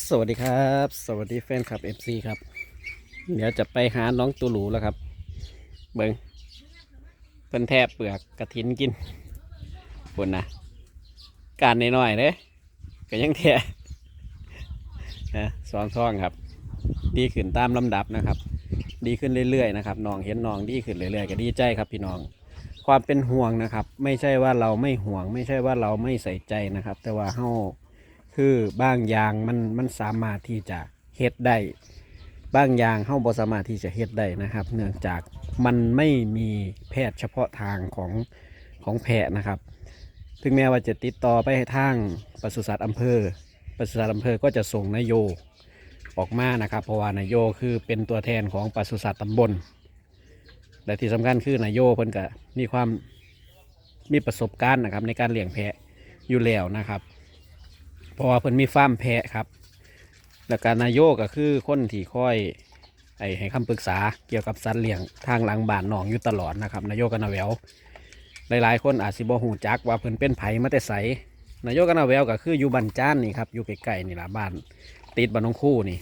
สวัสดีครับ สวัสดีแฟนคลับ FC ครับ เดี๋ยวจะไปหาน้องตูหลูแล้วครับ เบิงเพิ่นแทบเปลือกกระถินกินปุ่นนะการน้อยๆเลยก็ยังแทะนะสองท้องครับ ดีขึ้นตามลำดับนะครับ ดีขึ้นเรื่อยๆนะครับน้องเห็นน้องดีขึ้นเรื่อยๆก็ดีใจครับพี่น้อง ความเป็นห่วงนะครับ ไม่ใช่ว่าเราไม่ห่วง ไม่ใช่ว่าเราไม่ใส่ใจนะครับ แต่ว่าเฮา คือบางอย่างมันมันสามารถที่จะเฮ็ดได้บางอย่างเฮาบ่สามารถที่จะเฮ็ดได้นะครับ เนื่องจากมันไม่มีแพทย์เฉพาะทางของของแพทย์นะครับ ถึงแม้ว่าจะติดต่อไปทางปศุสัตว์อำเภอปศุสัตว์อำเภอก็จะส่งนายโยออกมานะครับเพราะว่านายโยคือเป็นตัวแทนของปศุสัตว์ตำบล และที่สำคัญคือนายโยเพิ่นก็มีความมีประสบการณ์นะครับในการเลี้ยงแพะอยู่แล้วนะครับ เพราะว่าเพิ่นมีฟาร์มแพะครับ แล้วก็นายโยก็คือคนที่คอยไอให้คำปรึกษาเกี่ยวกับสัตว์เลี้ยงทางหลังบ้านหนองอยู่ตลอดนะครับนายโยกับนาแววหลายๆ คนอาจสิบ่ฮู้จักว่าเพิ่นเป็นไผมาแต่ไสนายโยกับนาแววก็คืออยู่บ้านจ้านนี่ครับอยู่ใกล้ๆนี่ล่ะบ้านติดบ้านน้องคู่นี่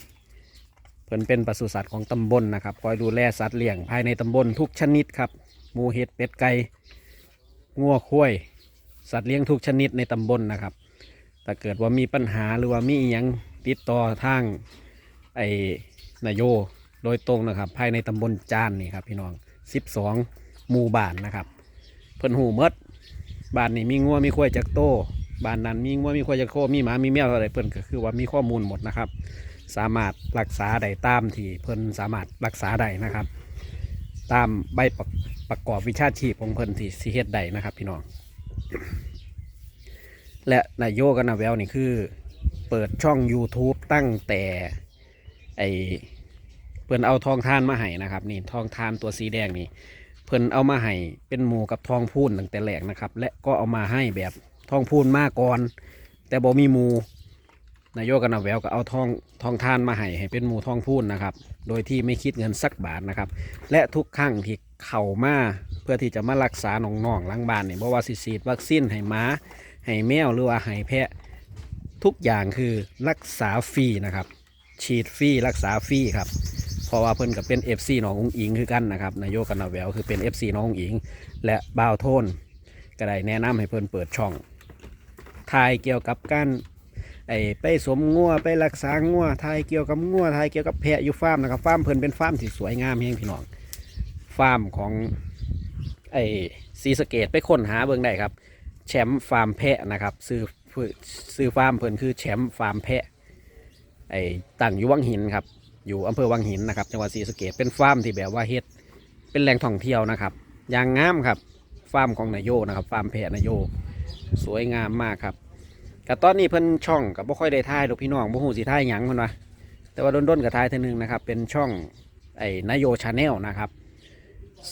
เพิ่นเป็นปศุสัตว์ของตำบลนะครับคอยดูแลสัตว์เลี้ยงภายในตำบลทุกชนิดครับหมูเห็ดเป็ดไก่งัวควายสัตว์เลี้ยงทุกชนิดในตำบลนะครับ ถ้าเกิดว่ามีปัญหาหรือว่ามีอหยังติดต่อทางไอ้นายโยโดยตรงนะครับ ภายในตำบลจานนี่ครับพี่น้อง 12 หมู่บ้านนะครับ เพิ่นหูเมดบ้านนี้มีงัวมีควายจักโตบ้านนั้นมีงัวมีควายจักโตมีหมามีแมวอะไรเพิ่นก็คือว่ามีข้อมูลหมดนะครับ สามารถรักษาได้ตามที่เพิ่นสามารถรักษาได้นะครับ ตามใบประประกอบวิชาชีพของเพิ่นที่สิเฮ็ดได้นะครับ พี่น้อง และนายโยกับนาแววนี่คือ เปิดช่อง YouTube ตั้งแต่ไอเพิ่นเอาทองทานมาให้นะครับ นี่ทองทานตัวสีแดงนี่เพิ่นเอามาให้เป็นหมูกับทองพูนตั้งแต่แรกนะครับ และก็เอามาให้แบบทองพูนมาก่อน แต่บ่มีหมูนายโยกับนาแววก็เอาทองทองทานมาให้ให้เป็นหมูทองพูนนะครับ โดยที่ไม่คิดเงินสักบาทนะครับ และทุกครั้งที่เข้ามาเพื่อที่จะมารักษาน้องๆหลังบ้านนี่บ่ว่าสิฉีดวัคซีนให้หมา ให้แมวหรือว่าให้แพะ ทุกอย่างคือรักษาฟรีนะครับ ฉีดฟรีรักษาฟรีครับเพราะว่าเพิ่นก็เป็น FC น้ององอิงคือกันนะครับนายโยกับนาแววคือเป็น FC น้ององอิง และบ่าวโทนก็ได้แนะนำให้เพิ่นเปิดช่องทายเกี่ยวกับการไอ้ไปสมงัวไปรักษางัวทายเกี่ยวกับงัวทายเกี่ยวกับแพะอยู่ฟาร์มนะครับฟาร์มเพิ่นเป็นฟาร์มที่สวยงามแฮงพี่น้องฟาร์มของไอ้ซีสเกตไปค้นหาเบิ่งได้ครับ แชมป์ฟาร์มแพะนะครับซื้อซื้อฟาร์มเพิ่นคือแชมป์ฟาร์มแพะไอ้ตั้งอยู่วังหินครับอยู่อำเภอวังหินนะครับจังหวัดศรีสะเกษเป็นฟาร์มที่แบบว่าเฮ็ดเป็นแหล่งท่องเที่ยวนะครับอย่างงามครับฟาร์มของนายโยนะครับฟาร์มแพะนายโยสวยงามมากครับกับตอนนี้เพิ่นช่องกับบ่ค่อยได้ถ่ายดอกพี่น้องบ่ฮู้สิถ่ายหยังเพิ่นว่าแต่ว่าด้นๆกับถ่ายเท่านึงนะครับเป็นช่องไอ้นายโยชาแนลนะครับ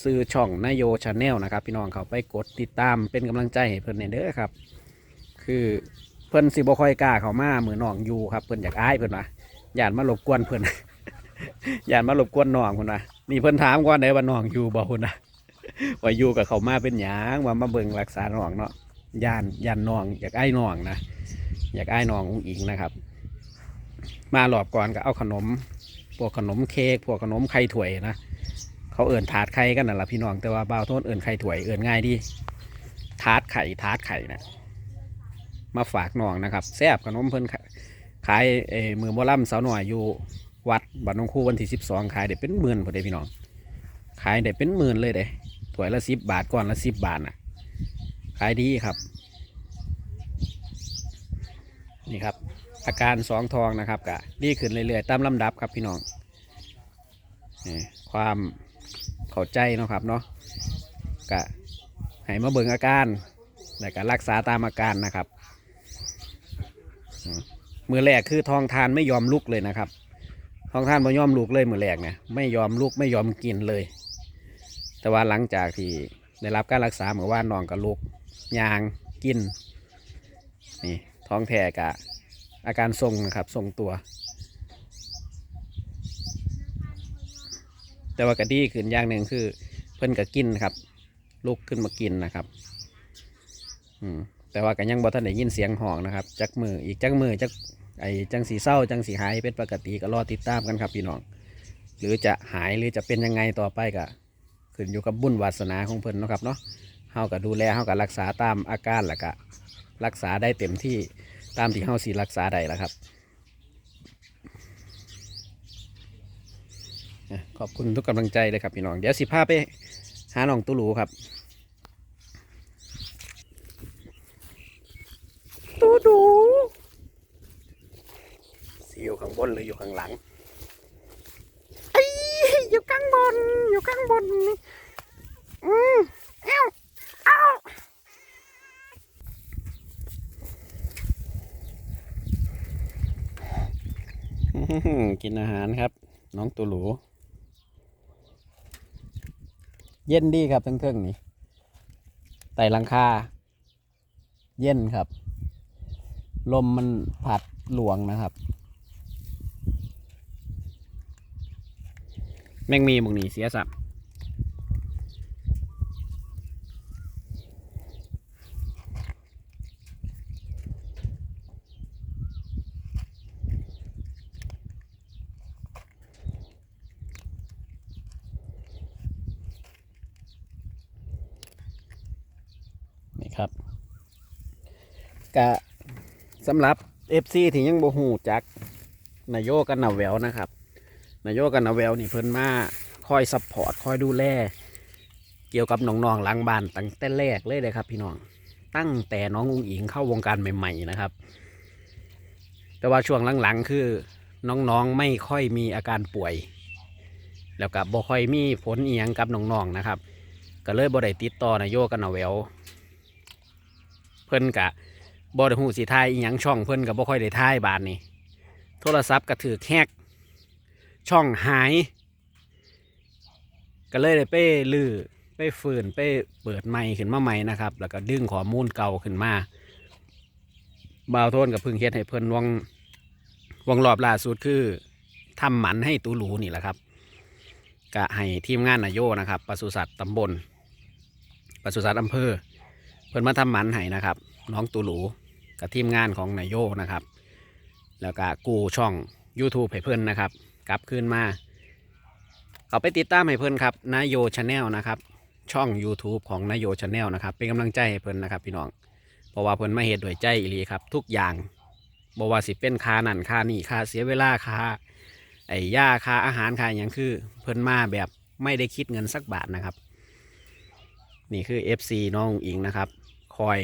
ซื้อช่องนายโยชาแนลนะครับ พี่น้องเขาไปกดติดตามเป็นกำลังใจให้เพิ่นเนี่ยเด้อครับ คือเพิ่อนสิบค่อยกล้าเขามาเหมือนน้องอยู่ครับเพิ่อนอยากอายเพิ่อนว่าย่านมารบกวนเพิ่อนย่านมารบกวนน้องเพิ่นว่านี่เพิ่อนถามก่อนได้ว่าน้องอยู่บ่เพิ่นนะว่าอยู่กับเขามาเป็นหยังว่ามาเบิ่งรักษาน้องเนาะย่านย่านน้อง อยากอายน้องนะอยากอายน้องอุ้งอิงนะครับ มารอบก่อนก็เอาขนมพวกขนมเค้กพวกขนมไข่ถ้วยนะ เขาเอิ่นถาดไข่กันน่ะล่ะพี่น้องแต่ว่าบ่าวโทษเอิ่นไข่ถวยเอิ่นง่ายดีถาดไข่ถาดไข่นะมาฝากน้องนะครับแซ่บขนมเพิ่นขายเอมือมอล่ำสาวหน่อยอยู่วัดบ้านนองคู่วันที่สิบสองขายได้เป็นหมื่นพอดีพี่น้อง ขายได้เป็นหมื่นเลยเด้ถวยละสิบบาทก่อนละสิบบาทน่ะขายดีครับ นี่ครับ อาการสองทองนะครับกะดีขึ้นเรื่อยๆตามลำดับครับพี่น้องนี่ความ เข้าใจเนาะครับเนาะกะให้มาเบิ่งอาการแล้วก็รักษาตามอาการนะครับมือแรกคือทองทานไม่ยอมลุกเลยนะครับ ทองทานไม่ยอมลุกเลยมือแรกเนี่ยไม่ยอมลุกไม่ยอมกินเลย แต่ว่าหลังจากที่ได้รับการรักษาเหมือนว่าน้องก็ลุกยางกินนี่ท้องแท้กะอาการทรงนะครับทรงตัว แต่ว่ากะดีขึ้นอย่างหนึ่งคือ เพิ่นก็กินครับ ลุกขึ้นมากินนะครับ อืมแต่ว่าก็ยังบ่ทันได้ยินเสียงห้องนะครับ จักมืออีกจักมือจักไอจังสีเศร้าจังสีหายเป็นปกติก็รอติดตามกันครับพี่น้อง หรือจะหายหรือจะเป็นยังไงต่อไปก็ขึ้นอยู่กับบุญวาสนาของเพิ่นนะครับเนาะเฮาก็ดูแลเฮาก็รักษาตามอาการแหละก็รักษาได้เต็มที่ตามที่เฮาสิรักษาได้แล้วครับอะ ขอบคุณทุกกำลังใจเลยครับพี่น้อง เดี๋ยวสิพาไปหาน้องตุลูครับตูดูสิอยู่ข้างบนหรืออยู่ข้างหลังไอ้อยู่ข้างบน อยู่ข้างบนนี่อืมเอ้าเอ้าอื้อหือกินอาหารครับ น้องตูหลู เย็นดีครับทั้งเทิงนี้ไต่หลังคา เย็นครับ ลมมันผัดหลวงนะครับ แม่งมีหมุงหนีเสียสับ กะสำหรับ FC ที่ยังบ่หูจักนายโยกันนาแววนะครับนายโยกันนาแววนี่เพิ่นมาคอยซัพพอร์ตคอยดูแลเกี่ยวกับน้องๆหลังบ้านตั้งแต่แรกเลยเลยครับ พี่น้องตั้งแต่น้องอุ้งอิงเข้าวงการใหม่ๆนะครับ แต่ว่าช่วงหลังๆคือน้องๆไม่ค่อยมีอาการป่วย แล้วก็บ่ค่อยมีผลเอียงกับน้องๆนะครับ ก็เลยบ่ได้ติดต่อนายโยกันนาแววเพิ่นกะ บ่ได้หูสิทายอีหยังช่องเพิ่อนก็บ่ค่อยได้ทายบาทนี่โทรศัพท์ก็ถือแฮกช่องหาย ก็เลยได้ไปลือไปฝืนไปเปิดใหม่ขึ้นมาใหม่นะครับ แล้วก็ดึงข้อมูลเก่าขึ้นมาบ่าวโทนกับพึ่งเฮ็ดให้เพิ่อนวงวงรอบล่าสุดคือทำหมันให้ตูหลูนี่แหละครับก็ให้ทีมงานนายโยนะครับปศุสัตว์ตำบลปศุสัตว์อำเภอ เพิ่อนมาทำหมันให้นะครับ น้องตูหลูกับทีมงานของนายโยนะครับ แล้วก็กูช่อง YouTube ให้เพิ่อนนะครับ กลับคืนมาเอาไปติดตามให้เพิ่อนครับนายโยชาแนลนะครับช่อง YouTube ของนายโยชาแนลนะครับ เป็นกำลังใจให้เพิ่อนนะครับพี่น้องเพราะว่าเพิ่อนมาเหตุด้วยใจอีหลีครับ ทุกอย่างบว่าสิเป็นค่านั่นค่านี่ค่าเสียเวลาค่าไอ้ยาค่าอาหารค่าอย่างคือ เพิ่นมาแบบไม่ได้คิดเงินสักบาทนะครับ นี่คือ FC น้องอิงนะครับ คอย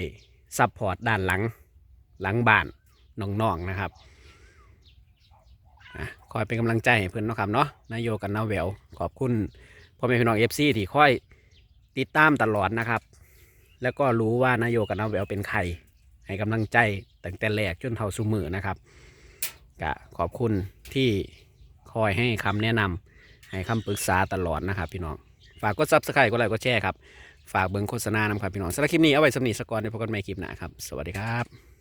ซัพพอร์ตด้านหลังหลังบ้านน้องๆนะครับอคอยเป็นกำลังใจให้เพื่อนนะครับเนาะนายโยกันนาแววขอบคุณพ่อแม่พี่น้องเอฟซีที่คอยติดตามตลอดนะครับ แล้วก็รู้ว่านายโยกันนาแววเป็นใครให้กำลังใจตั้งแต่แรกจนเท่าสุมือนะครับก็ขอบคุณที่คอยให้คำแนะนำให้คำปรึกษาตลอดนะครับพี่น้อง ฝากกดซับสไครต์กดไลค์กดแชร์ครับ ฝากเบิ่งโฆษณานำครับพี่น้องสำหรับคลิปนี้เอาไว้สำนีสกอนในพบกันใหม่คลิปหน้าครับ สวัสดีครับ